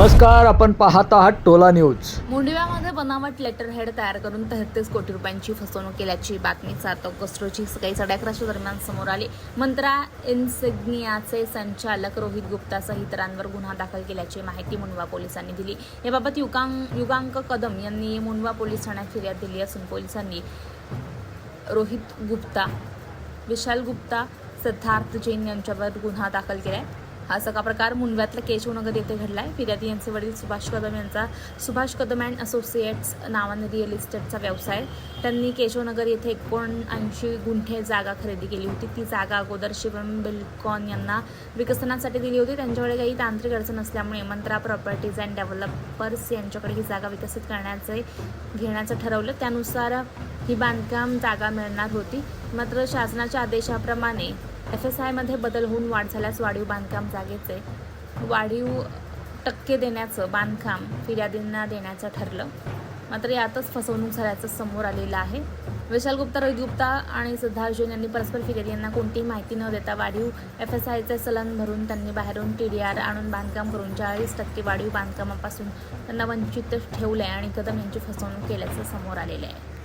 नमस्कार आपण पाहत आहात टोला न्यूज. मुंडव्यामध्ये बनावट लेटर हेड तयार करून तेहतीस कोटी रुपयांची फसवणूक केल्याची बातमी सात ऑगस्ट सकाळी सकाळी साडेअकराच्या दरम्यान समोर आली. मंत्रा इन्सिग्नियाचे संचालक रोहित गुप्तासह इतरांवर गुन्हा दाखल केल्याची माहिती मुंडवा पोलिसांनी दिली. याबाबत युगांक युगांक कदम यांनी मुंडवा पोलीस ठाण्यात फिर्याद दिली असून पोलिसांनी रोहित गुप्ता विशाल गुप्ता सिद्धार्थ जैन यांच्यावर गुन्हा दाखल केला आहे हा सगळा प्रकार मुंडव्यातल्या केशवनगर येथे घडलाय. फिर्यादी यांचे वडील सुभाष कदम यांचा. सुभाष कदम अँड असोसिएट्स नावाने रिअल इस्टेटचा व्यवसाय. त्यांनी केशवनगर येथे एकोणऐंशी गुंठे जागा खरेदी केली होती. ती जागा अगोदर शिवम बिल्कॉन यांना विकसनासाठी दिली होती. त्यांच्याकडे काही तांत्रिक अडचण असल्यामुळे मंत्रा प्रॉपर्टीज अँड डेव्हलपर्स यांच्याकडे ही जागा विकसित करण्याचे घेण्याचं ठरवलं. त्यानुसार ही बांधकाम जागा मिळणार होती. मात्र शासनाच्या आदेशाप्रमाणे एफ एस आयमध्ये बदल होऊन वाढ झाल्यास वाढीव बांधकाम जागेचे वाढीव टक्के देण्याचं बांधकाम फिर्यादींना देण्याचं ठरलं. मात्र यातच फसवणूक झाल्याचं समोर आलेलं आहे. विशाल गुप्ता रोहित गुप्ता आणि सिद्धार्थ जैन यांनी परस्पर फिर्यादी यांना कोणतीही माहिती न देता वाढीव एफ एस आयचे चलन भरून त्यांनी बाहेरून टी डी आर आणून बांधकाम करून चाळीस टक्के वाढीव बांधकामापासून त्यांना वंचित ठेवलं आहे आणि कदम यांची फसवणूक केल्याचं समोर आलेलं आहे.